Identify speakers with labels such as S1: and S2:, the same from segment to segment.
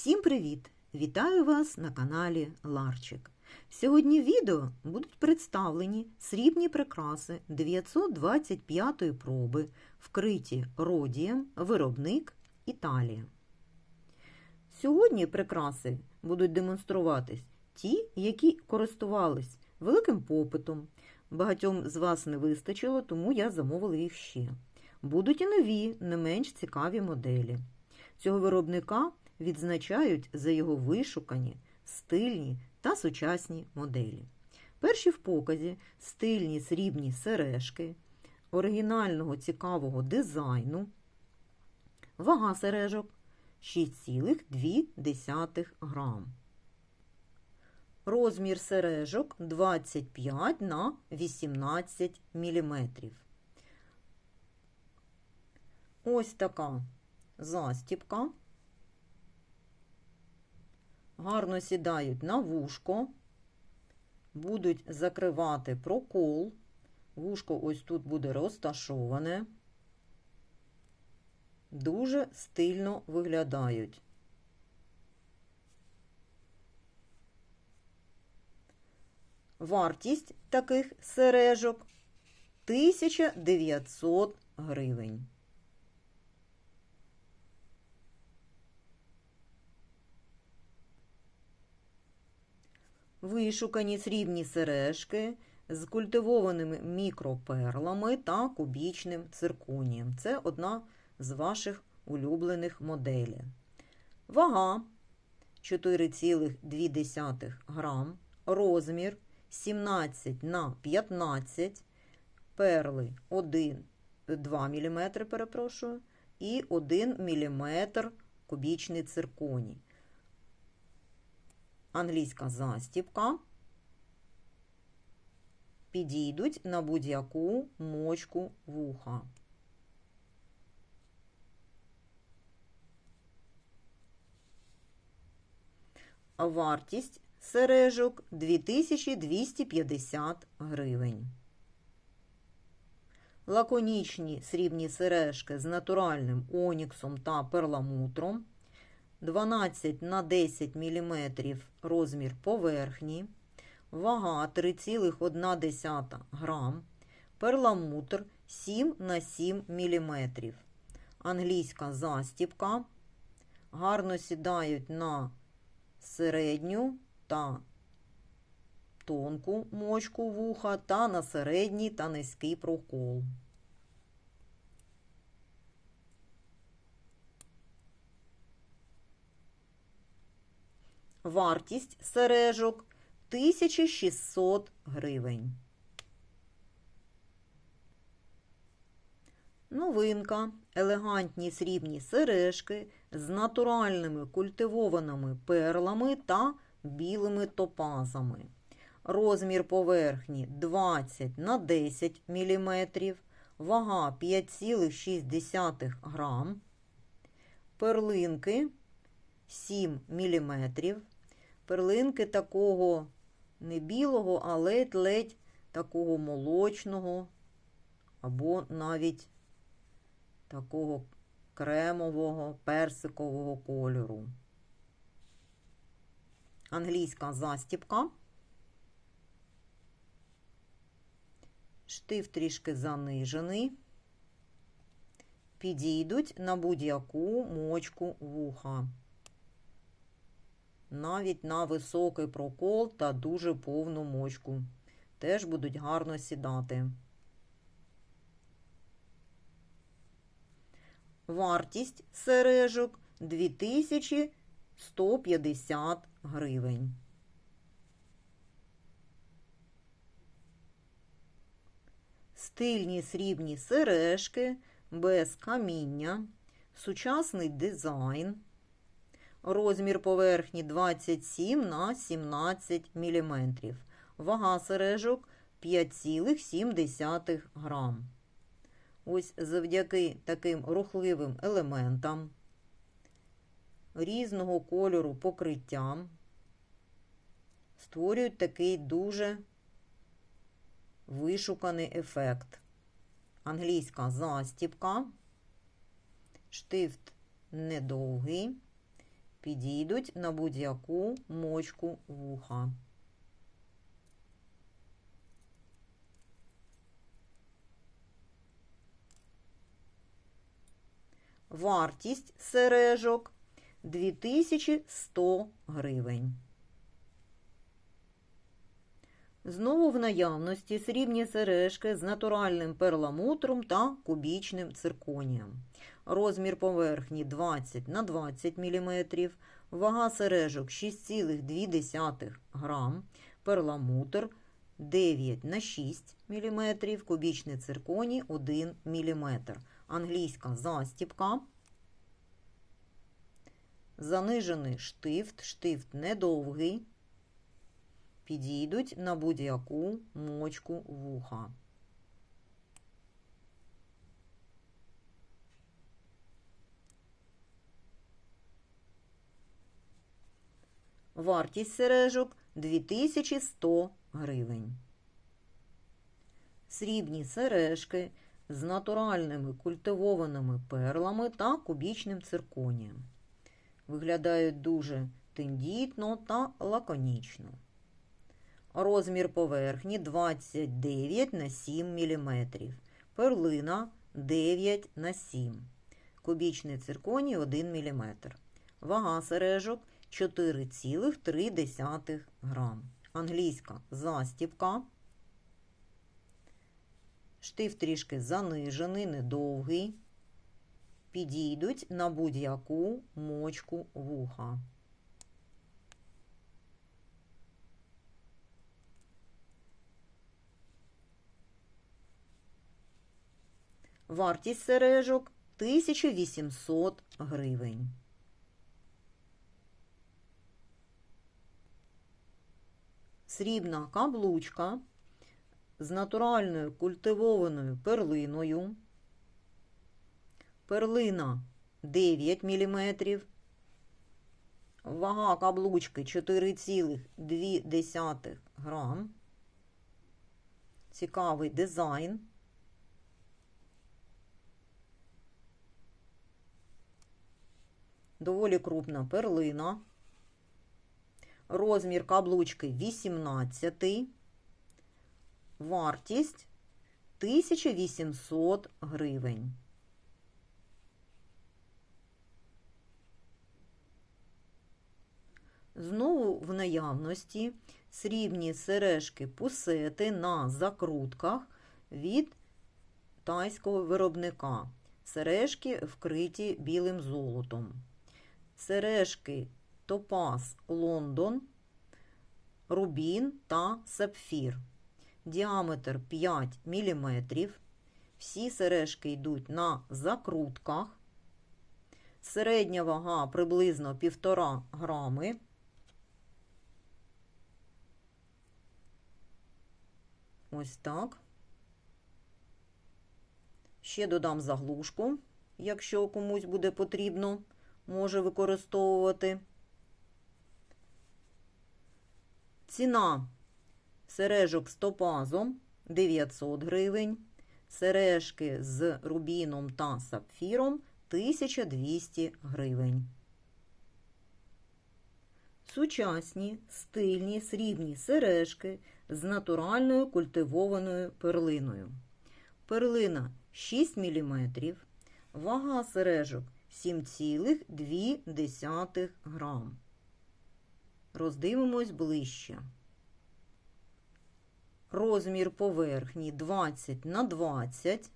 S1: Всім привіт! Вітаю вас на каналі Ларчик. Сьогодні в відео будуть представлені срібні прикраси 925-ї проби, вкриті родієм, виробник Італія. Сьогодні прикраси будуть демонструватись ті, які користувались великим попитом. Багатьом з вас не вистачило, тому я замовила їх ще. Будуть і нові, не менш цікаві моделі. Цього виробника відзначають за його вишукані, стильні та сучасні моделі. Перші в показі стильні срібні сережки, оригінального цікавого дизайну, вага сережок 6,2 грам. Розмір сережок 25 на 18 мм. Ось така застіпка. Гарно сідають на вушко, будуть закривати прокол. Вушко ось тут буде розташоване. Дуже стильно виглядають. Вартість таких сережок 1900 гривень. Вишукані срібні сережки з культивованими мікроперлами та кубічним цирконієм. Це одна з ваших улюблених моделей. Вага 4,2 грам, розмір 17 на 15, перли 1, 2 мм, перепрошую, і 1 мм кубічний цирконій англійська застіпка підійдуть на будь-яку мочку вуха. Вартість сережок 2250 гривень. Лаконічні срібні сережки з натуральним оніксом та перламутром 12 на 10 мм розмір поверхні, вага 3,1 грам, перламутр 7 на 7 мм. Англійська застіпка. Гарно сідають на середню та тонку мочку вуха та на середній та низький прокол. Вартість сережок 1600 гривень. Новинка. Елегантні срібні сережки з натуральними культивованими перлами та білими топазами. Розмір поверхні 20 на 10 мм, вага 5,6 грам, перлинки 7 мм. Перлинки такого не білого, а ледь-ледь такого молочного, або навіть такого кремового, персикового кольору. Англійська застіпка. Штиф трішки занижений. Підійдуть на будь-яку мочку вуха навіть на високий прокол та дуже повну мочку. Теж будуть гарно сідати. Вартість сережок 2150 гривень. Стильні срібні сережки без каміння, сучасний дизайн. Розмір поверхні 27 на 17 мм. Вага сережок 5,7 грам. Ось завдяки таким рухливим елементам, різного кольору покриттям, створюють такий дуже вишуканий ефект. Англійська застіпка, штифт недовгий підійдуть на будь-яку мочку вуха. Вартість сережок 2100 гривень. Знову в наявності срібні сережки з натуральним перламутром та кубічним цирконієм. Розмір поверхні 20 на 20 мм, вага сережок 6,2 грам, перламутр 9 на 6 мм, кубічний цирконій 1 мм, англійська застіпка, занижений штифт, штифт недовгий, підійдуть на будь-яку мочку вуха. Вартість сережок 2100 гривень. Срібні сережки з натуральними культивованими перлами та кубічним цирконієм. Виглядають дуже тендітно та лаконічно. Розмір поверхні 29 на 7 мм. Перлина 9 на 7 Кубічний цирконій 1 мм. Вага сережок 4,3 грам. Англійська застіпка. Штиф трішки занижений, недовгий. Підійдуть на будь-яку мочку вуха. Вартість сережок 1800 гривень. Срібна каблучка з натуральною культивованою перлиною. Перлина 9 мм. Вага каблучки 4,2 грам. Цікавий дизайн. Доволі крупна перлина. Розмір каблучки 18. Вартість 1800 гривень. Знову в наявності срібні сережки пусети на закрутках від тайського виробника. Сережки вкриті білим золотом. Сережки Топаз Лондон, Рубін та Сапфір. Діаметр 5 мм. Всі сережки йдуть на закрутках. Середня вага приблизно 1,5 грами. Ось так. Ще додам заглушку, якщо комусь буде потрібно, може використовувати. Ціна сережок з топазом 900 гривень, сережки з рубіном та сапфіром 1200 гривень. Сучасні стильні срібні сережки з натуральною культивованою перлиною. Перлина 6 мм, вага сережок 7,2 грам. Роздивимось ближче. Розмір поверхні 20 на 20.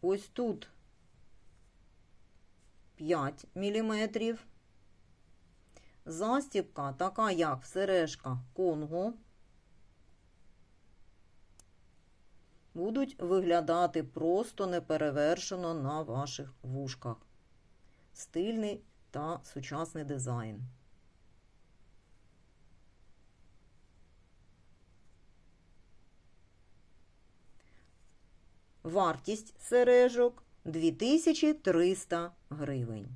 S1: Ось тут 5 мм. Застібка така, як в сережках Конго. Будуть виглядати просто неперевершено на ваших вушках. Стильний та сучасний дизайн. Вартість сережок 2300 гривень.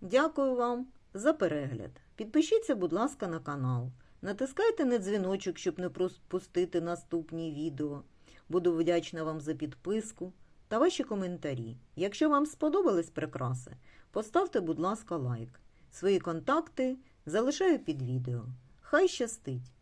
S1: Дякую вам за перегляд. Підпишіться, будь ласка, на канал. Натискайте на дзвіночок, щоб не пропустити наступні відео. Буду вдячна вам за підписку та ваші коментарі. Якщо вам сподобались прикраси, поставте, будь ласка, лайк. Свої контакти залишаю під відео. Хай щастить!